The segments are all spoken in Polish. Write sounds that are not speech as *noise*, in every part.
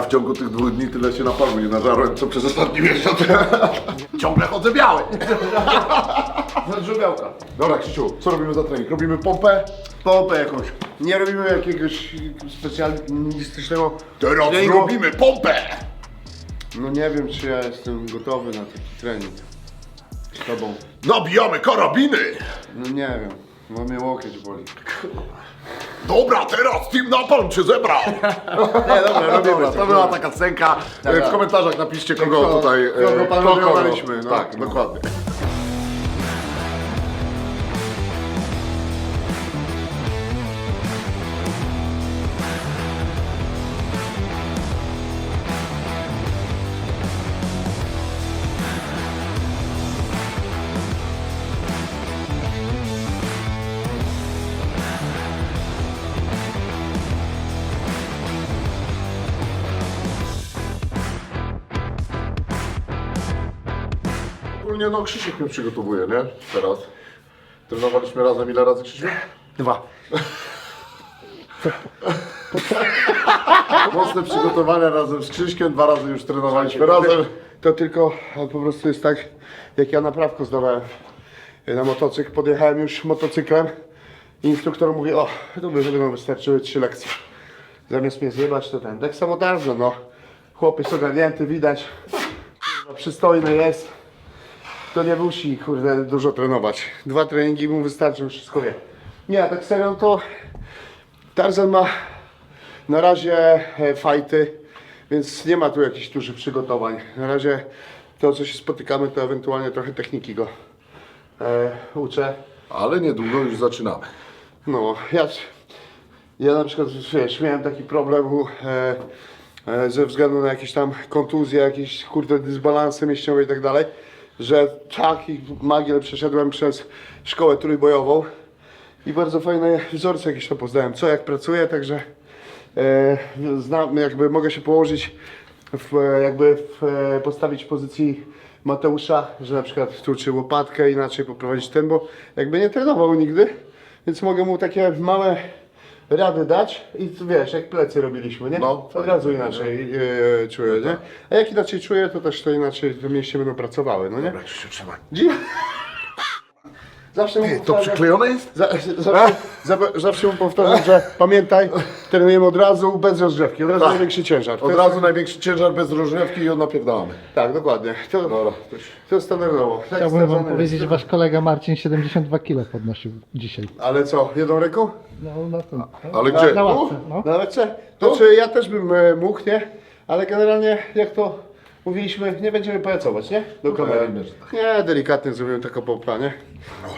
Ja w ciągu tych dwóch dni tyle się na palmu nie nażarłem, co przez ostatni miesiąc. *laughs* Ciągle chodzę biały. *laughs* Żubiałka. Dobra, Krzysiu, co robimy za trening? Robimy pompę? Pompę jakąś. Nie robimy jakiegoś specjalistycznego Teraz treningu. robimy pompę! No nie wiem, czy ja jestem gotowy na taki trening. Z tobą. Nabijamy karabiny! No nie wiem. Bo mnie łokieć boli. *laughs* Dobra, teraz Team Napalm się zebrał! *laughs* Nie, dobra, *laughs* robimy Dobra, to była taka scenka. Dobra. W komentarzach napiszcie, kogo Kogo- tutaj... e, kogo panowaliśmy, no. Tak, dokładnie. Ogólnie no Krzysiek mnie przygotowuje, nie? Teraz. Trenowaliśmy razem ile razy Krzysiu? Dwa. *laughs* Mocne przygotowania razem z Krzyśkiem, dwa razy już trenowaliśmy razem. To tylko po prostu jest tak, jak ja naprawkę zdawałem e, na motocykl, podjechałem już motocyklem i instruktor mówi, o, to by będą wystarczyły trzy lekcje. Zamiast mnie zjebać, to ten, tak samo bardzo, no. Chłopiec ogarnięty, widać, przystojny jest. To nie musi, kurde, dużo trenować. Dwa treningi mu wystarczą, wszystko wie. Nie, a tak serio, to Tarzan ma na razie e, fajty, więc nie ma tu jakichś dużych przygotowań. Na razie to, co się spotykamy, to ewentualnie trochę techniki go e, uczę. Ale niedługo już zaczynamy. No, ja, ja na przykład, wiesz, miałem taki problem e, e, ze względu na jakieś tam kontuzje, jakieś kurde dysbalansy mięśniowe i tak dalej, że taki magiel przeszedłem przez szkołę trójbojową i bardzo fajne wzorce jakieś tam poznałem, co jak pracuję, także e, znam, jakby mogę się położyć, w, e, jakby w, e, postawić w pozycji Mateusza, że na przykład tu czy łopatkę inaczej poprowadzić ten, bo jakby nie trenował nigdy, więc mogę mu takie małe rady dać i wiesz, jak plecy robiliśmy, nie? No, Od razu inaczej e, czuję, nie? A jak inaczej czuję, to też to inaczej te mięśnie będą pracowały, no nie? Dobra, Krzysiu, trzymaj. Dzi- *laughs* Zawsze mu To powtarzam- przyklejone jest? za, zawsze, za, zawsze mu powtarzam, że pamiętaj, trenujemy od razu bez rozgrzewki, od razu Tak. największy ciężar. To Od jest- razu największy ciężar bez różniewki i ją napierdalamy. Tak, dokładnie. To, Dobra. to jest standardowo. Tak Chciałbym wam powiedzieć, że wasz kolega Marcin 72 kg podnosił dzisiaj. Ale co, jedną ręką? No na tym. Ale na, gdzie? Na Tu? ławce, no. Na lekce? To czy ja też bym e, mógł, nie? Ale generalnie, jak to mówiliśmy, nie będziemy pajacować, nie? Do kamery. pewnie, że tak. Nie, delikatnie zrobimy taką pompa, nie?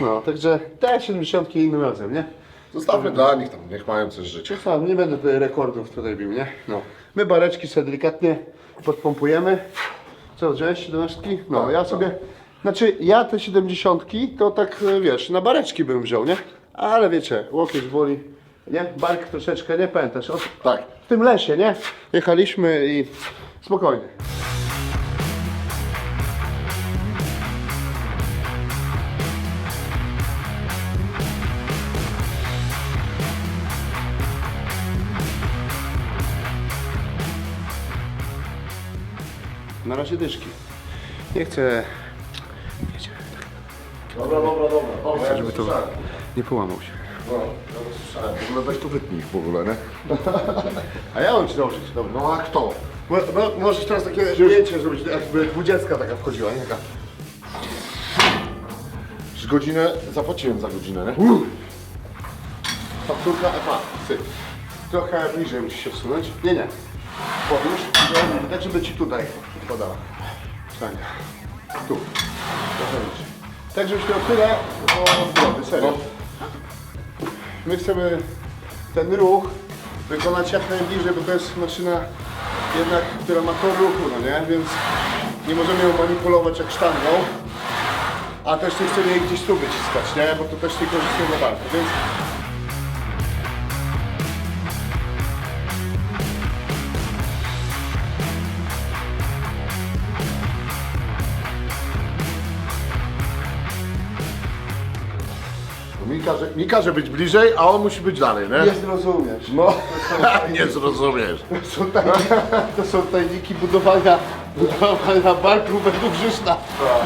No, także te 70 innym razem, nie? Zostawmy dla nich tam, niech mają coś życia. Nie będę tutaj rekordów tutaj bił, nie? No. My bareczki sobie delikatnie podpompujemy. Co, wziąłeś 17? No, Tak, ja tak. sobie... Znaczy, ja te 70 to tak, e, wiesz, na bareczki bym wziął, nie? Ale wiecie, łokieć boli, nie? Bark troszeczkę, nie pamiętasz? O, Tak. w tym lesie, nie? Jechaliśmy i spokojnie. Na razie dyszki. Nie chcę, Dobra, dobra, dobra. dobra żeby to nie połamał się. No, to słyszałem. W ogóle weź tu wytnij w ogóle, nie? *laughs* A ja mam ci dołożyć, dobra. No a kto? Mo- mo- Możesz teraz takie zdjęcie zrobić, jakby dwudziestka taka wchodziła, nie? Taka. Z godzinę, zapłaciłem za godzinę, nie? Fakturka FA, syp. Trochę bliżej musisz się wsunąć. Nie, nie. Podłóż, tak żeby ci tutaj podała. Tak. Tu. Trochę. Tak żebyś miał tyle o brody, serio. My chcemy ten ruch wykonać jak najbliżej, bo to jest maszyna jednak, która ma tor ruchu, no nie? Więc nie możemy ją manipulować jak sztangą. A też nie chcemy jej gdzieś tu wyciskać, nie? Bo to też nie korzystnie dla barku, więc każe, mi każe być bliżej, a on musi być dalej, nie? Nie zrozumiesz. No, *laughs* nie zrozumiesz. To są tajniki, to są tajniki budowania, budowania barku według Grzyszna.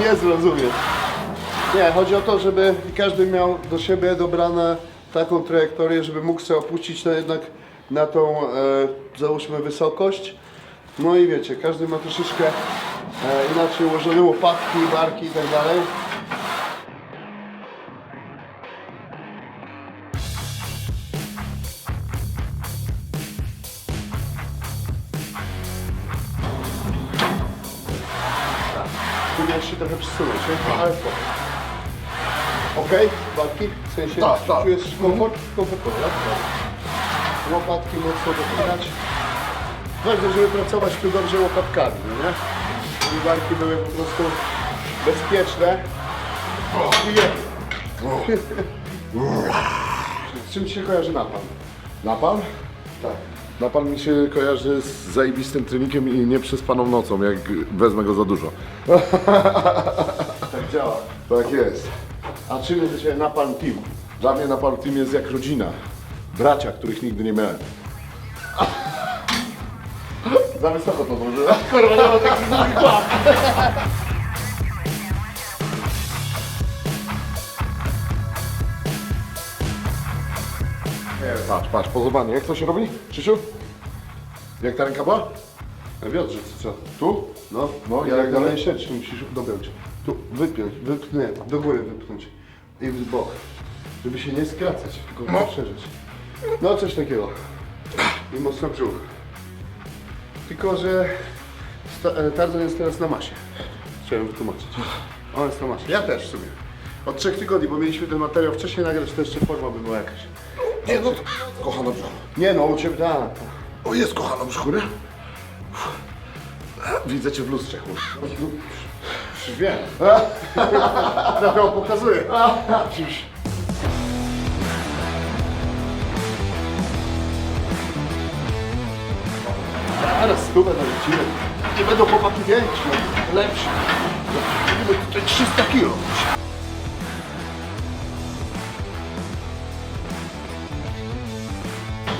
Nie zrozumiesz. Nie, chodzi o to, żeby każdy miał do siebie dobrane taką trajektorię, żeby mógł sobie opuścić na jednak na tą, e, załóżmy, wysokość. No i wiecie, każdy ma troszeczkę e, inaczej ułożone łopatki, barki i tak dalej. Miałeś się trochę przesunąć, nie? Ale spoko. Okej, barki? W sensie, Tak, tak. czujesz komfort? Komfortowo, tak? Łopatki mocno dopinać. Ważne, żeby pracować tu dobrze łopatkami, no nie? Żeby barki były po prostu bezpieczne. I je. *laughs* Z czym ci się kojarzy napalm? Napal? Tak. Napal mi się kojarzy z zajebistym treningiem i nieprzespaną nocą, jak wezmę go za dużo. Tak działa. Tak jest. A czym jest Ciebie napalm team? Dla mnie Napal Team jest jak rodzina. Bracia, których nigdy nie miałem. Za wysoko to może. Kurwa, nie ma takich Patrz, patrz, pozowanie. Jak to się robi, Krzysiu? Jak ta ręka była? Na biodrze, co? Tu? No, No, i jak dalej siedź, musisz dopiąć. Tu, wypiąć, wypchnę, do góry wypchnąć. I w bok. Żeby się nie skracać, tylko No. poszerzyć. No, coś takiego. I mocno brzuch. Tylko, że e, Tarzan jest teraz na masie. Chciałem wytłumaczyć. On jest na masie. Ja też w sumie. Od trzech tygodni, bo mieliśmy ten materiał wcześniej nagrać, to jeszcze forma by była jakaś. Nie, no kochana brzuch. Nie no, u Ciebie tak. O, jest kochana brzuchu, nie? Widzę cię w lustrze, kurwa. Już wiem. *laughs* Trochę pokazuję. Zaraz stówę narzucimy. Nie będą chłopaki więksi, lepsi. Robimy tutaj 300 kilo.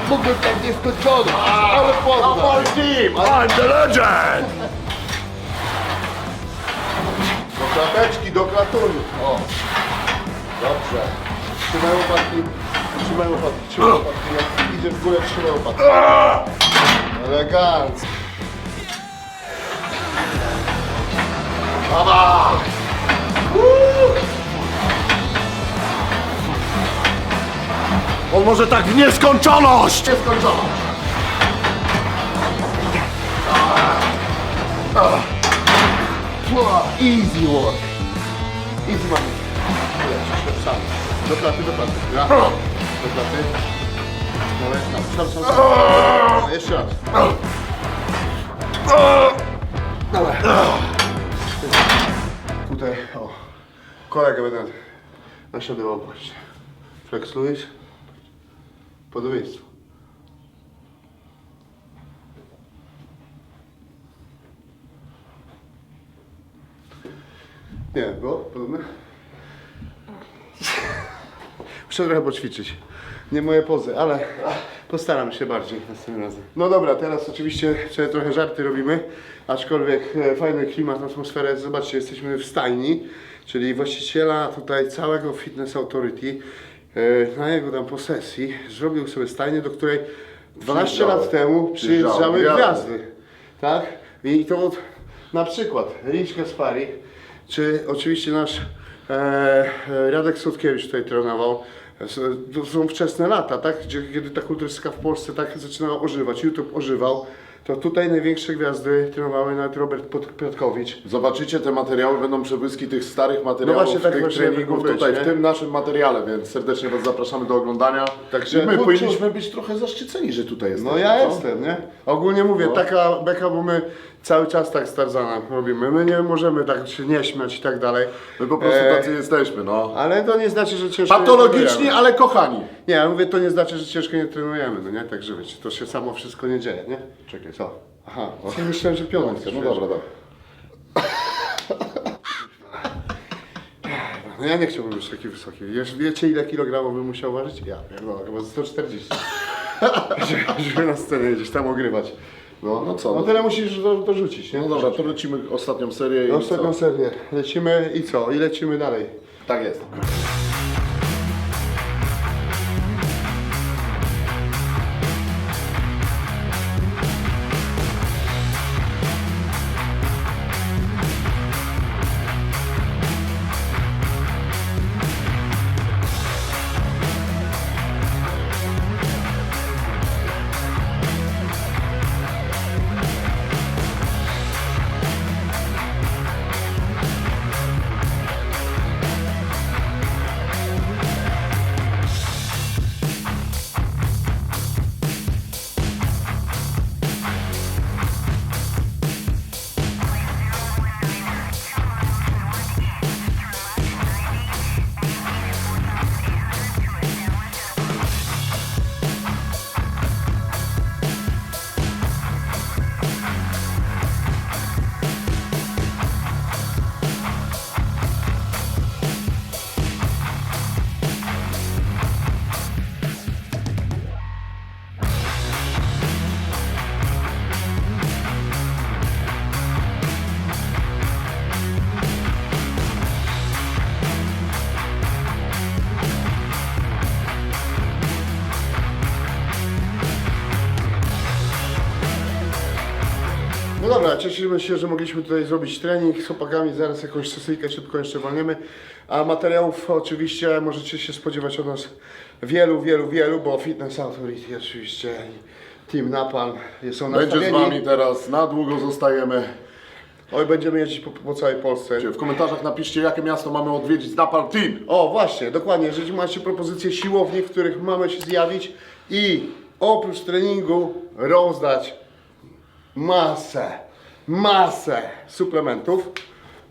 Mógłbym tak nieskończony, ale poddam. team! I'm the legend! Do klateczki, do klatuny. O. Dobrze. Trzymaj łopatki. Trzymaj łopatki. Trzymaj łopatki. Jak idzie w górę, trzymaj łopatki. Elegancko. Mama! On może tak w nieskończoność! Nieskończoność. Easy work. Easy money. Lecisz, sam. Do klaty, do klaty. Ja. Do klaty. No, jeszcze raz. Dawaj. Tutaj, o. Kolegę będę naśladował właśnie. Flexujesz. Podobieństwo. Nie, było podobne? *laughs* Muszę trochę poćwiczyć. Nie moje pozy, ale postaram się bardziej następnym razem. No dobra, teraz oczywiście trochę żarty robimy, aczkolwiek e, fajny klimat, atmosfera jest. Zobaczcie, jesteśmy w stajni, czyli właściciela tutaj całego Fitness Authority na jego tam posesji zrobił sobie stajnię, do której 12 Przyjeżdżały. lat temu Przyjeżdżały gwiazdy. gwiazdy. Tak? I to od, na przykład Rich Gaspari, czy oczywiście nasz e, e, Radek Słodkiewicz tutaj trenował. To są wczesne lata, tak? Gdzie, kiedy ta kulturystyka w Polsce tak zaczynała ożywać, YouTube ożywał, to tutaj największe gwiazdy trenowały, nawet Robert Pot- Piotrkowicz. Zobaczycie, te materiały będą przebłyski tych starych materiałów, No właśnie, tak tych właśnie treningów być, tutaj, nie? w tym naszym materiale, więc serdecznie Was zapraszamy do oglądania. Także I my uczu- powinniśmy być trochę zaszczyceni, że tutaj jesteśmy. No ja co? jestem, nie? Ogólnie mówię, No. taka beka, bo my cały czas tak z Tarzanem robimy. My nie możemy tak się nie śmiać i tak dalej. My po prostu E, tacy jesteśmy, no. Ale to nie znaczy, że ciężko nie Patologiczni, trenujemy. ale kochani. Nie, ja mówię, to nie znaczy, że ciężko nie trenujemy, no nie? Także wiecie, to się samo wszystko nie dzieje, nie? Czekaj, co? Aha, o, myślałem, że pionę No dobra, dobra. No ja nie chciałbym być taki wysoki. Wiesz, wiecie ile kilogramów bym musiał ważyć? Ja pierdolę, chyba ze 140. żeby, *laughs* żeby na scenie gdzieś tam ogrywać. No, No co, No no- tyle musisz do, dorzucić, nie? No dobra, to lecimy ostatnią serię i Ostatnią co? serię. Lecimy i co? I lecimy dalej. Tak jest. No dobra, cieszymy się, że mogliśmy tutaj zrobić trening z chłopakami. Zaraz jakąś sesyjkę szybko jeszcze walniemy. A materiałów oczywiście możecie się spodziewać od nas wielu, wielu, wielu, bo Fitness Authority oczywiście i Team Napalm są Będzie z nastawieni. wami teraz, na długo zostajemy. Oj, będziemy jeździć po, po całej Polsce. W komentarzach napiszcie, jakie miasto mamy odwiedzić z Napal Team. O, właśnie, dokładnie. Jeżeli macie propozycje siłowni, w których mamy się zjawić i oprócz treningu rozdać masę, masę suplementów,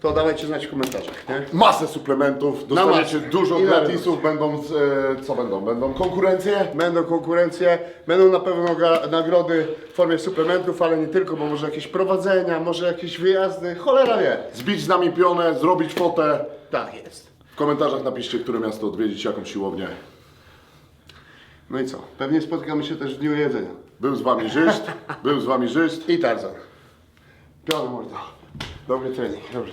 to dawajcie znać w komentarzach, nie? Masę suplementów, dostaniecie masę. dużo I na gratisów, będą, e, co będą? Będą konkurencje? Będą konkurencje, będą na pewno ga- nagrody w formie suplementów, ale nie tylko, bo może jakieś prowadzenia, może jakieś wyjazdy, cholera wie. Zbić z nami pionę, zrobić fotę. Tak jest. W komentarzach napiszcie, które miasto odwiedzić, jaką siłownię. No i co? Pewnie spotykamy się też w dniu jedzenia. Był z wami Żyst, był z wami Żyst. I Tarzan. Piona mordo. Dobry trening, dobrze.